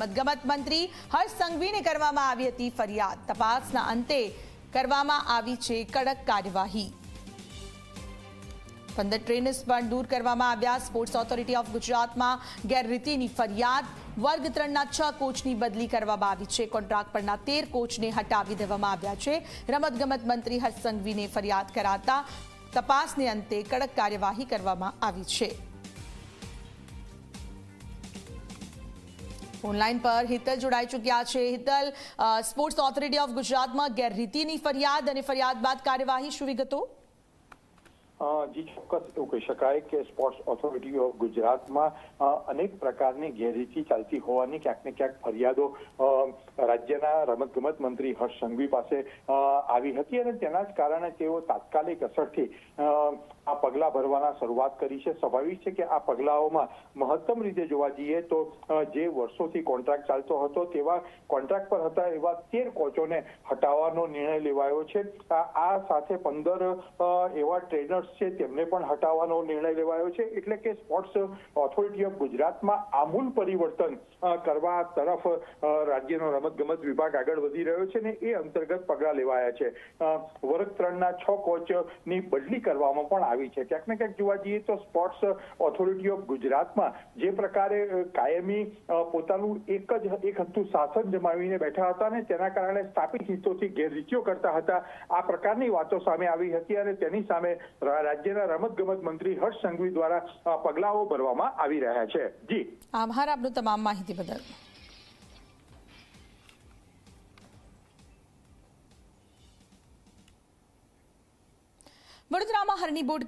રમતગમત મંત્રી હર્ષ સંઘવીને કરવામાં આવી હતી ફરિયાદ. તપાસના અંતે કરવામાં આવી છે કડક કાર્યવાહી. પંદર ટ્રેનર્સ પણ દૂર કરવામાં આવ્યા. સ્પોર્ટ્સ ઓથોરિટી ઓફ ગુજરાતમાં ગેરરીતિની ફરિયાદ. વર્ગ ત્રણના છ કોચની બદલી કરવામાં આવી છે. કોન્ટ્રાક્ટ પરના તેર કોચને હટાવી દેવામાં આવ્યા છે. રમતગમત મંત્રી હર્ષ સંઘવીને ફરિયાદ કરાતા તપાસને અંતે કડક કાર્યવાહી કરવામાં આવી છે. ઓનલાઈન પર હિતલ જોડાઈ ચૂક્યા છે. હિતલ સ્પોર્ટ્સ ઓથોરિટી ઓફ ગુજરાતમાં ગેરરીતિની ફરિયાદ અને ફરિયાદ બાદ કાર્યવાહી શું વિગતો? જી, ચોક્કસ એવું કહી શકાય કે સ્પોર્ટ્સ ઓથોરિટી ઓફ ગુજરાતમાં અનેક પ્રકારની ગેરરીતિ ચાલતી હોવાની ક્યાંક ને ક્યાંક ફરિયાદો રાજ્યના રમતગમત મંત્રી હર્ષ સંઘવી પાસે આવી હતી અને તેના જ કારણે તેઓ તાત્કાલિક અસરથી આ પગલા ભરવાના શરૂઆત કરી છે. સ્વાભાવિક છે કે આ પગલાઓમાં મહત્તમ રીતે જોવા જઈએ તો જે વર્ષોથી કોન્ટ્રાક્ટ ચાલતો હતો તેવા કોન્ટ્રાક્ટ પર હતા એવા તેર કોચોને હટાવવાનો નિર્ણય લેવાયો છે. આ સાથે પંદર એવા ટ્રેનર્સ છે તેમને પણ હટાવવાનો નિર્ણય લેવાયો છે. એટલે કે સ્પોર્ટ્સ ઓથોરિટી ઓફ ગુજરાતમાં આમૂલ પરિવર્તન કરવા તરફ રાજ્યનો રમતગમત વિભાગ આગળ વધી રહ્યો છે ને એ અંતર્ગત પગલાં લેવાયા છે. વર્ગ ત્રણના છ કોચની બદલી કરવામાં પણ આવી છે. ક્યાંક ને ક્યાંક જોવા જઈએ તો સ્પોર્ટ્સ ઓથોરિટી ઓફ ગુજરાતમાં જે પ્રકારે કાયમી પોતાનું એક જ, એક હતું શાસન જમાવીને બેઠા હતા ને તેના કારણે સ્થાપિત હિતોથી ગેરરીતિઓ કરતા હતા. આ પ્રકારની વાતો સામે આવી હતી અને તેની સામે રાજ્યના રાજ્યના રમતગમત મંત્રી હર્ષ સંઘવી દ્વારા પગલાઓ ભરવામાં આવી રહ્યા છે. જી. આભાર આપનું તમામ માહિતી બદલ. વડોદરામાં હરણી બોર્ડ